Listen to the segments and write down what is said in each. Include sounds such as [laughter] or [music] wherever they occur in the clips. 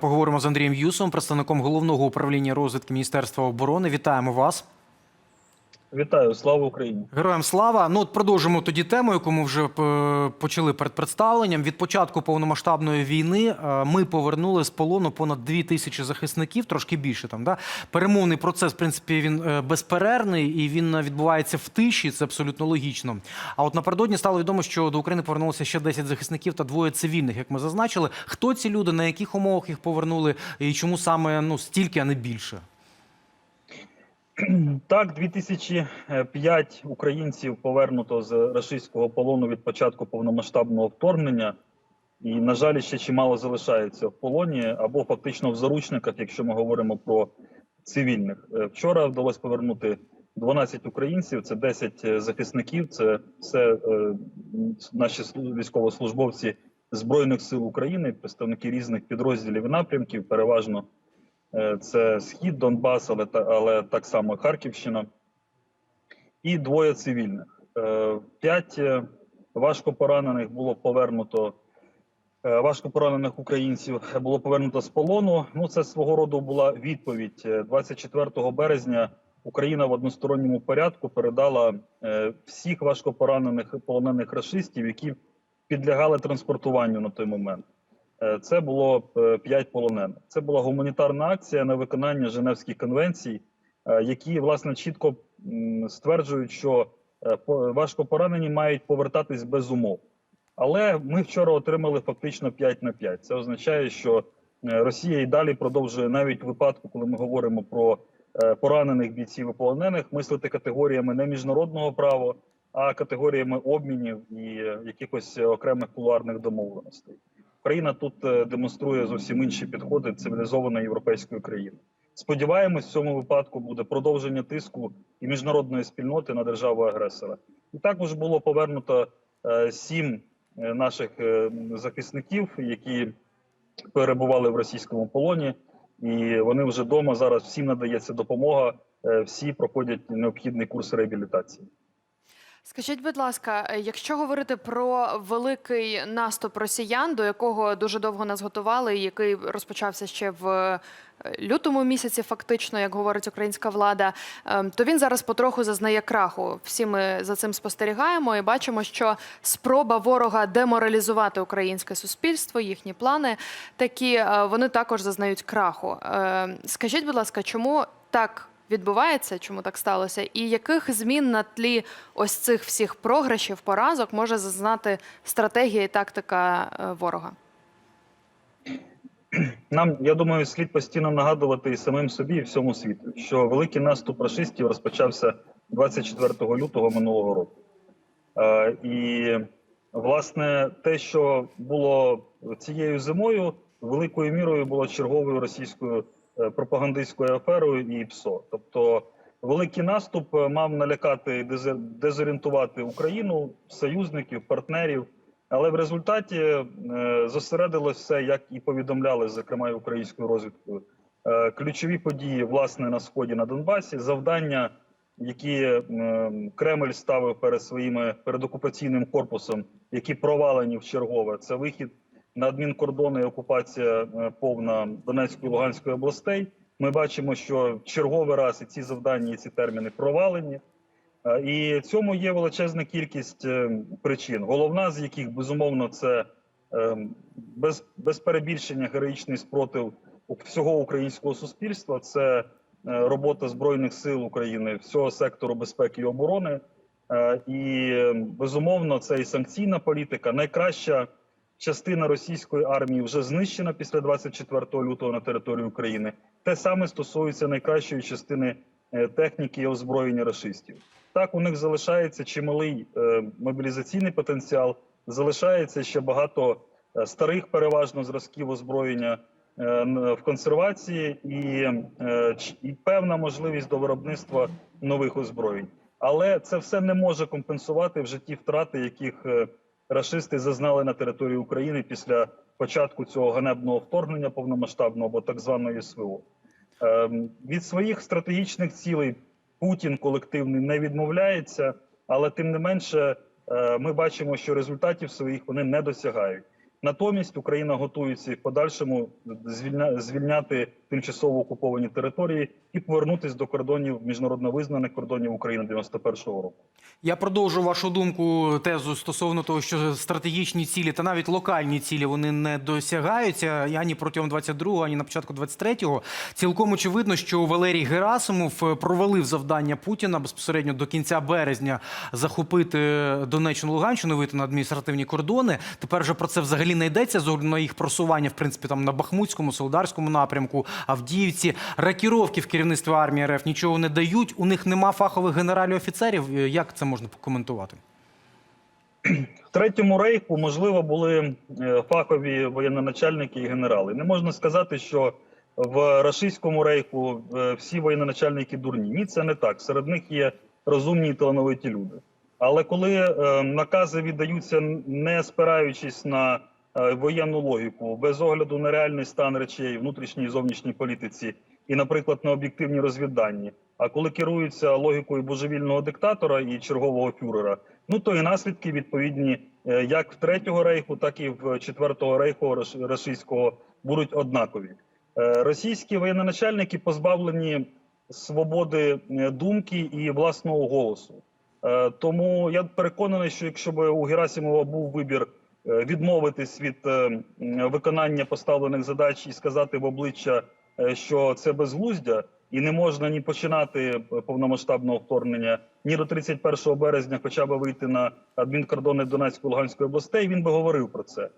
Поговоримо з Андрієм Юсом, представником головного управління розвитку Міністерства оборони. Вітаємо вас. Вітаю, слава Україні! Героям слава. Ну от продовжимо тоді тему, яку ми вже е, почали перед представленням. Від початку повномасштабної війни е, ми повернули з полону понад дві тисячі захисників, трошки більше там. Да? Перемовний процес, в принципі, він е, безперервний і він відбувається в тиші. Це абсолютно логічно. А от напередодні стало відомо, що до України повернулося ще 10 захисників та двоє цивільних, як ми зазначили. Хто ці люди, на яких умовах їх повернули, і чому саме ну стільки, а не більше? [clears throat] Так, 2005 українців повернуто з рашистського полону від початку повномасштабного вторгнення, і, на жаль, ще чимало залишається в полоні або фактично в заручниках, якщо ми говоримо про цивільних. Е, Вчора вдалося повернути 12 українців, це 10 захисників, це все е, наші слу- військовослужбовці Збройних сил України, представники різних підрозділів і напрямків, переважно Е, Це схід Донбас, але але так само Харківщина, і двоє цивільних. Е, П'ять е, важко поранених було повернуто. е, Важко поранених українців було повернуто з полону. Ну, це свого роду була відповідь. Е, 24 березня Україна в односторонньому порядку передала е, всіх важкопоранених полонених рашистів, які підлягали транспортуванню на той момент. Е, Це було е, п'ять полонених. Це була гуманітарна акція на виконання Женевських конвенцій, е, які власне чітко стверджують, що е, по- важкопоранені мають повертатись без умов. Але ми вчора отримали фактично 5 на 5. Це означає, що е, Росія і далі продовжує навіть випадку, коли ми говоримо про е, поранених бійців і полонених, мислити категоріями не міжнародного права, а категоріями обмінів і е, якихось е, окремих кулуарних домовленостей. Україна тут е, демонструє зовсім інші підходи цивілізованої європейської країни. Сподіваємось, в цьому випадку буде продовження тиску і міжнародної спільноти на державу агресора. І також було повернуто е, сім е, наших захисників, які перебували в російському полоні, і вони вже вдома. Зараз всім надається допомога. Всі проходять необхідний курс реабілітації. Скажіть, будь ласка, е, якщо говорити про великий наступ росіян, до якого дуже довго нас готували, який розпочався ще в е, лютому місяці, фактично, як говорить українська влада, ем, то він зараз потроху зазнає краху. Всі ми за цим спостерігаємо і бачимо, що спроба ворога деморалізувати українське суспільство, їхні плани такі е, вони також зазнають краху. Е, Скажіть, будь ласка, чому так? Відбувається, чому так сталося, і яких змін на тлі ось цих всіх програшів, поразок може зазнати стратегія і тактика е, ворога? Нам я думаю, слід постійно нагадувати і самим собі, і всьому світу, що великий наступ рашистів розпочався 24 лютого минулого року. Е, і власне те, що було цією зимою, великою мірою було черговою російською пропагандистською аферою і ПСО. Тобто, великий наступ е, мав налякати і дезорієнтувати Україну, союзників, партнерів. Але в результаті е, зосередилось все, як і повідомляли, зокрема і українською розвідкою. Е, ключові події власне на сході на Донбасі, завдання, які е, Кремль ставив перед своїми перед окупаційним корпусом, які провалені в чергове. Це вихід на адмінкордони окупація е, повна Донецької і Луганської областей. Ми бачимо, що черговий раз і ці завдання, і ці терміни провалені. Е, І цьому є величезна кількість е, причин. Головна з яких безумовно це без, без перебільшення героїчний спротив всього українського суспільства. Це робота збройних сил України, всього сектору безпеки і оборони. І безумовно, це і санкційна політика. Найкраща частина російської армії вже знищена після 24 лютого на території України. Те саме стосується найкращої частини е, техніки і озброєння рашистів. Так, у них залишається чималий е, мобілізаційний потенціал, залишається ще багато е, старих, переважно зразків озброєння в консервації і, і певна можливість до виробництва нових озброєнь. Але це все не може компенсувати в житті втрати, яких рашисти зазнали на території України після початку цього ганебного вторгнення повномасштабного або так званої СВО. Ем, Від своїх стратегічних цілей Путін колективний не відмовляється, але тим не менше е, ми бачимо, що результатів своїх вони не досягають. Натомість Україна готується в подальшому звільня, звільняти тимчасово окуповані території і повернутися до кордонів міжнародно визнаних кордонів України 91-го року. Я продовжу вашу думку тезу стосовно того, що стратегічні цілі та навіть локальні цілі вони не досягаються ані протягом 22-го, ані на початку 23-го. Цілком очевидно, що Валерій Герасимов провалив завдання Путіна безпосередньо до кінця березня захопити Донеччину, Луганщину, вийти на адміністративні кордони. Тепер же про це взагалі не йдеться з на їх просування, в принципі, там на Бахмутському, Солдарському напрямку, Авдіївці. Ракіровки в керівництві армії РФ нічого не дають. У них нема фахових генералів офіцерів. Е, Як це можна покоментувати? В третьому рейху, можливо, були е, фахові воєнноначальники і генерали. Не можна сказати, що в рашистському рейху е, всі воєнноначальники дурні. Ні, це не так. Серед них є розумні і талановиті люди. Але коли накази віддаються не спираючись на воєнну логіку, без огляду на реальний стан речей внутрішній і зовнішній політиці, і, наприклад, на об'єктивні розвіддані, а коли керуються логікою божевільного диктатора і чергового фюрера, ну то і наслідки відповідні е, як в третього рейху, так і в четвертого рейху рашистського будуть однакові. Е, Російські воєнноначальники позбавлені свободи е, думки і власного голосу. Е, Тому я переконаний, що якщо б у Герасимова був вибір е, відмовитись від е, виконання поставлених задач і сказати в обличчя, е, що це безглуздя, і не можна ні починати е, повномасштабного вторгнення, ні до 31 березня, хоча б вийти на адмінкордони Донецької Луганської областей, він би говорив про це.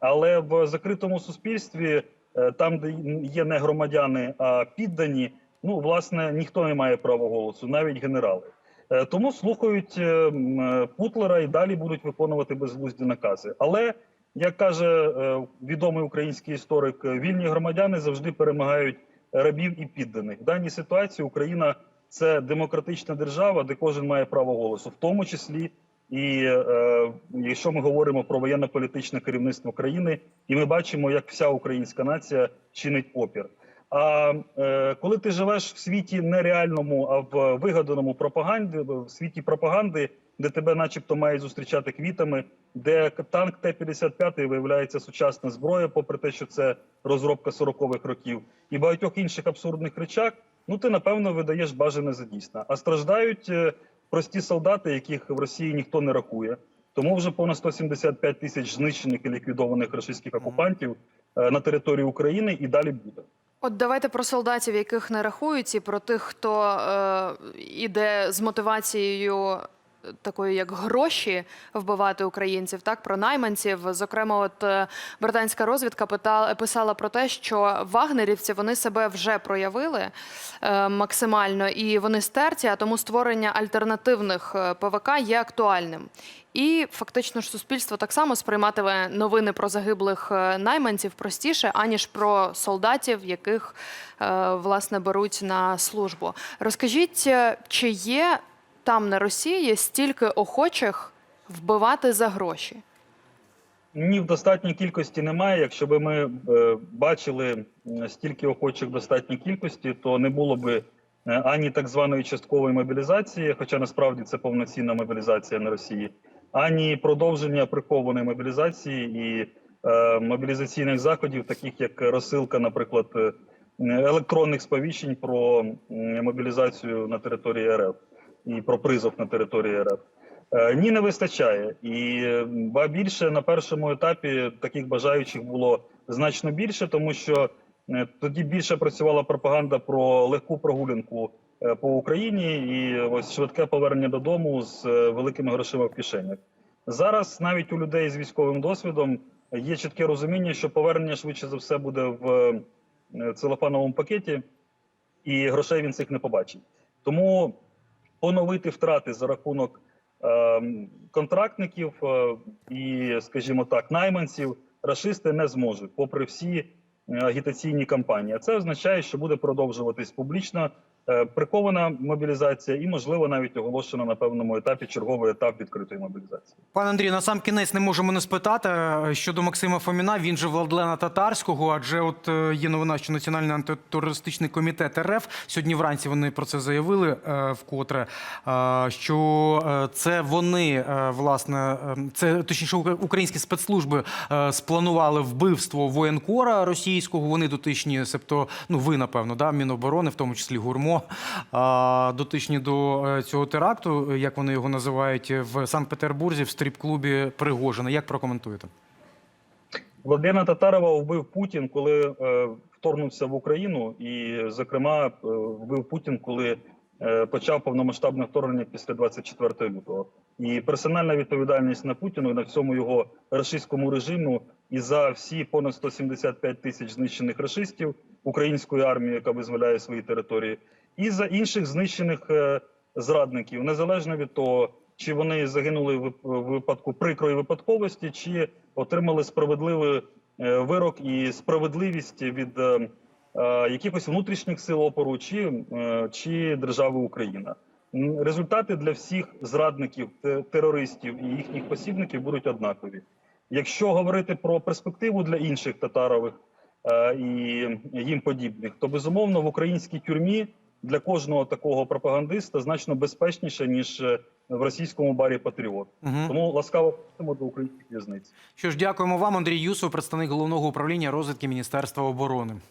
Але в закритому суспільстві, е, там, де є не громадяни, а піддані, ну власне ніхто не має права голосу, навіть генерали. Е, Тому слухають е, е, Путлера і далі будуть виконувати безглузді накази. Але як каже відомий український історик, вільні громадяни завжди перемагають рабів і підданих. В даній ситуації Україна це демократична держава, де кожен має право голосу, в тому числі і е, якщо ми говоримо про воєнно-політичне керівництво країни, і ми бачимо, як вся українська нація чинить опір. А е, коли ти живеш в світі нереальному, а в вигаданому пропаганді, в світі пропаганди, де тебе, начебто, мають зустрічати квітами, де танк Т-55 виявляється сучасна зброя, попри те, що це розробка 40-х років, і багатьох інших абсурдних речах, ну ти напевно видаєш бажане за дійсне. А страждають е, прості солдати, яких в Росії ніхто не рахує. Тому вже понад 175 тисяч знищених і ліквідованих російських окупантів е, на території України і далі буде. От давайте про солдатів, яких не рахують, і про тих, хто е, іде з мотивацією такою, як гроші вбивати українців, так про найманців. Зокрема, от е, британська розвідка питала, писала про те, що вагнерівці вони себе вже проявили е, максимально і вони стерті, а тому створення альтернативних е, ПВК є актуальним. І фактично ж суспільство так само сприйматиме новини про загиблих е, найманців простіше, аніж про солдатів, яких власне беруть на службу. Розкажіть, чи є там на Росії стільки охочих вбивати за гроші? Ні, в достатній кількості немає. Якщо б ми е, бачили стільки охочих в достатній кількості, то не було б е, ані так званої часткової мобілізації, хоча насправді це повноцінна мобілізація на Росії, ані продовження прихованої мобілізації і е, мобілізаційних заходів, таких як розсилка, наприклад, е, електронних сповіщень про мобілізацію на території РФ і про призов на території РФ. Е, Ні, не вистачає. І ба більше на першому етапі таких бажаючих було значно більше, тому що е, тоді більше працювала пропаганда про легку прогулянку е, по Україні і ось швидке повернення додому з великими грошима в кишенях. Зараз навіть у людей з військовим досвідом є чітке розуміння, що повернення швидше за все буде в целофановому пакеті, і грошей він цих не побачить. Тому поновити втрати за рахунок е, контрактників е, і, скажімо так, найманців рашисти не зможуть, попри всі е, агітаційні кампанії. А це означає, що буде продовжуватись публічна прикована мобілізація і, можливо, навіть оголошена на певному етапі черговий етап відкритої мобілізації. Пане Андрію, на сам кінець не можемо не спитати е, щодо Максима Фоміна. Він же Владлена Татарського, адже от е, є новина, що Національний антитерористичний комітет РФ сьогодні вранці вони про це заявили е, вкотре. е, Що е, це вони е, власне, е, це точніше українські спецслужби е, спланували вбивство воєнкора російського. Вони дотичні, себто, ну ви напевно, да, Міноборони, в тому числі Гурмо, е, дотичні до е, цього теракту, як вони його називають в Санкт-Петербурзі в стріп-клубі Пригожина. Як прокоментуєте? Владлена Татарова вбив Путін, коли е, вторгнувся в Україну, і, зокрема, е, вбив Путін, коли е, почав повномасштабне вторгнення після 24 лютого. І персональна відповідальність на Путіну на всьому його рашистському режиму і за всі понад 175 тисяч знищених рашистів української армії, яка визволяє свої території, і за інших знищених е, зрадників, незалежно від того, чи вони загинули в випадку прикрої випадковості, чи отримали справедливий е, вирок і справедливість від е, е, якихось внутрішніх сил опору, чи, е, чи держави Україна. Результати для всіх зрадників, терористів і їхніх посібників будуть однакові. Якщо говорити про перспективу для інших татарових е, і їм подібних, то безумовно в українській тюрмі для кожного такого пропагандиста значно безпечніше ніж е, в російському барі Патріот. Угу. Тому ласкаво просимо до українських в'язниць. Що ж, дякуємо вам, Андрій Юсов, представник головного управління розвідки Міністерства оборони.